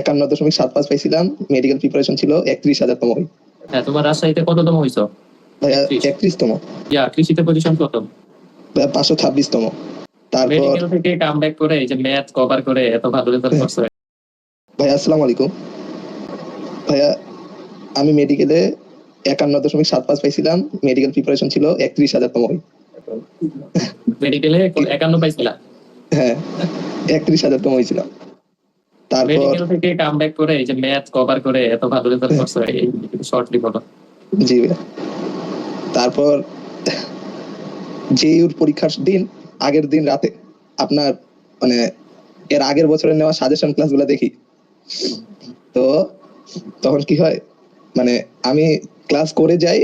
একান্ন দশমিক সাত পাঁচ পাইছিলাম। মেডিকেল প্রিপারেশন ছিল একত্রিশ হাজার তম হ্যাঁ তোমার রাজশাহীতে কততম হইছো? ভাইয়া 31 একত্রিশ। তম ইয়া কৃষিতে পজিশন কত পাঁচশো ছাব্বিশ তম তারপর মেডিকেল থেকে করে এই যে ম্যাথ কভার করে এত ভালো রেজাল্ট করছ। ভাইয়া আসসালামু আলাইকুম ভাইয়া আমি মেডিকেলে একান্ন দশমিক সাত পাঁচ পাইছিলাম। মেডিকেল প্রিপারেশন ছিল একত্রিশ হাজার তম মেডিকেলে একান্ন পাইছিলা? হ্যাঁ একত্রিশ হাজার তম হয়েছিলাম তারপর থেকে কাম ব্যাক করে এই যে ম্যাথ কভার করে এত ভালো রেজাল্ট করছ এই শর্টলি বলো। জি তারপর জেইউর পরীক্ষার দিন আগের দিন রাতে আপনার মানে এর আগের বছরে নেওয়া সাজেশন ক্লাসগুলো দেখি। তো তখন কি হয়? মানে আমি ক্লাস করে যাই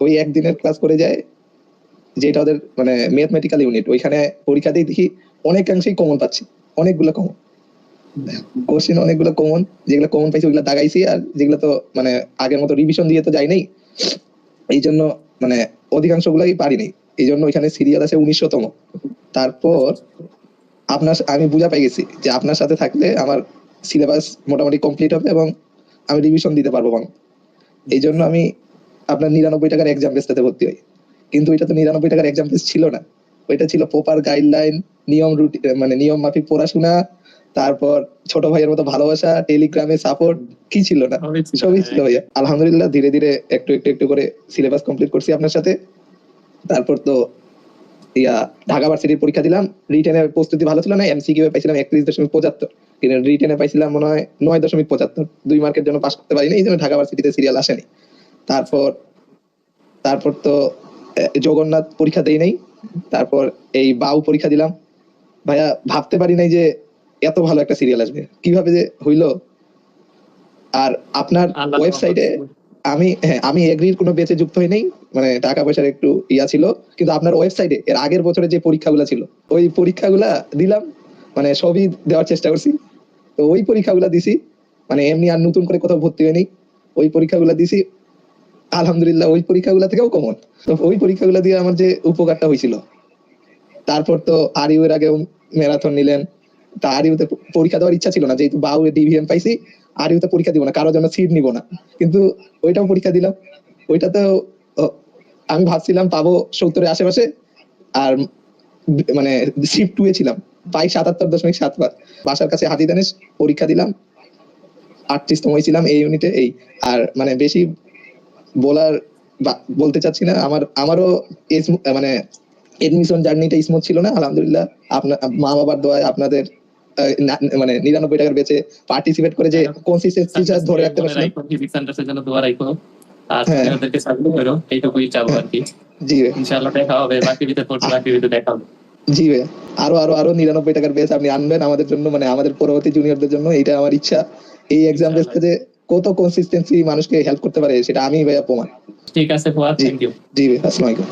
ওই একদিনের ক্লাস করে যাই যেটা ওদের মানে ম্যাথমেটিক্যাল ইউনিট ওইখানে পরীক্ষা দিয়ে দেখি অনেকাংশেই কমন পাচ্ছি অনেকগুলো কমন কোশ্চেন অনেকগুলো কমন যেগুলো কমন পাইছি, ওগুলো দাগাইছি, আর যেগুলো তো মানে আগের মতো রিভিশন দিয়ে তো যাই নাই এই জন্য মানে অধিকাংশ গুলাই পারিনি এই জন্য ওইখানে সিরিয়াল আছে উনিশশোতম। তারপর আপনার আমি বুঝা পাই গেছি যে আপনার সাথে থাকলে আমার সিলেবাস মোটামুটি কমপ্লিট হবে এবং আমি রিভিশন দিতে পারব বাংলা এই জন্য আমি আপনার নিরানব্বই টাকার এক্সাম বেসটাতে ভর্তি হই। কিন্তু ওইটা তো নিরানব্বই টাকার এক্সাম বেস ছিল না। ওইটা ছিল প্রপার গাইডলাইন নিয়ম রুটি মানে নিয়ম মাফিক পড়াশোনা তারপর ছোট ভাইয়ের মতো ভালোবাসা টেলিগ্রামে সাপোর্ট কি ছিল না? সবই ছিল ভাইয়া। আলহামদুলিল্লাহ ধীরে ধীরে একটু একটু একটু করে সিলেবাস কমপ্লিট করছি আপনার সাথে। তারপর তো ইয়া ঢাকা ভার্সিটির পরীক্ষা দিলাম। রিটেনের প্রস্তুতি ভালো ছিল না এমসিকিউ পাইছিলাম একত্রিশ দশমিক পঁচাত্তর। কিন্তু রিটেনে পাইছিলাম মনে হয় নয় দশমিক পঁচাত্তর। দুই মার্কের জন্য পাস করতে পারিনি এই জন্য ঢাকা ভার্সিটিতে সিরিয়াল আসেনি। তারপর তারপর তো জগন্নাথ পরীক্ষা দেই নাই। তারপর এই বাউ পরীক্ষা দিলাম। ভাইয়া ভাবতে পারি নাই যে এত ভালো একটা সিরিয়াল আসবে। কীভাবে যে হইল? আর আপনার ওয়েবসাইটে আমি হ্যাঁ আমি এগ্রির কোনো বেচে যুক্ত হই নাই। মানে টাকা পয়সার একটু ইয়া ছিল। কিন্তু আপনার ওয়েবসাইটে এর আগের বছরে যে পরীক্ষাগুলো ছিল ওই পরীক্ষাগুলা দিলাম। মানে সবই দেওয়ার চেষ্টা করছি। তো ওই পরীক্ষাগুলো দিছি। মানে এমনি আর নতুন করে কোথাও ভর্তি হয়নি। ওই পরীক্ষাগুলো দিছি। আলহামদুলিল্লাহ ওই পরীক্ষাগুলো থেকেও কমন তো ওই পরীক্ষাগুলো দিয়ে আমার যে উপকারটা হয়েছিল তারপর তো আর ইউ এর আগেও ম্যারাথন নিলেন। তা আরিউতে পরীক্ষা দেওয়ার ইচ্ছা ছিল না যেহেতু বাউ ডিভিএম পাইছি আরিউতে পরীক্ষা দিব না কারোর জন্য সিট নিব না। কিন্তু ওইটাও পরীক্ষা দিলাম। ওইটাতেও ও, আমি ভাবছিলাম পাবো সত্তরের আশেপাশে আর মানে শিফট টু এ ছিলাম। পাই সাতাত্তর দশমিক সাত পাঁচ। বাসার কাছে হাতি দানেশ পরীক্ষা দিলাম। আটত্রিশতম হয়েছিলাম এই ইউনিটে এই। আর মানে বেশি বলার বলতে চাচ্ছি না আমার আমারও মানে এডমিশন জার্নিটা স্মুথ ছিল না আলহামদুলিল্লাহ। আপনার মা বাবার দোয়ায় আপনাদের মানে নিরানব্বই টাকার বেচে পার্টিসিপেট করে যে কনসিস্টেন্সি ধরে রাখতে ফিজিক্স সেন্টারের জন্য দোয়া রাখো আর হ্যাঁ। ওদেরকে সাপোর্ট করো এইটুকুই চাবো আর কি জি ইনশাআল্লাহ দেখা হবে বাকি ভিতরে পড়তে বাকি ভিতরে দেখা হবে। জি ভাই। আরও আরও আরও নিরানব্বই টাকার বেচ আপনি আনবেন আমাদের জন্য মানে আমাদের পরবর্তী জুনিয়রদের জন্য এটা আমার ইচ্ছা। এই এক্সাম বেসটা যে কত কনসিস্টেন্সি মানুষকে হেল্প করতে পারে সেটা আমি ভাইয়া প্রমাণ ঠিক আছে ফুয়াদ থ্যাংক ইউ জি ভাই আসসালামু আলাইকুম।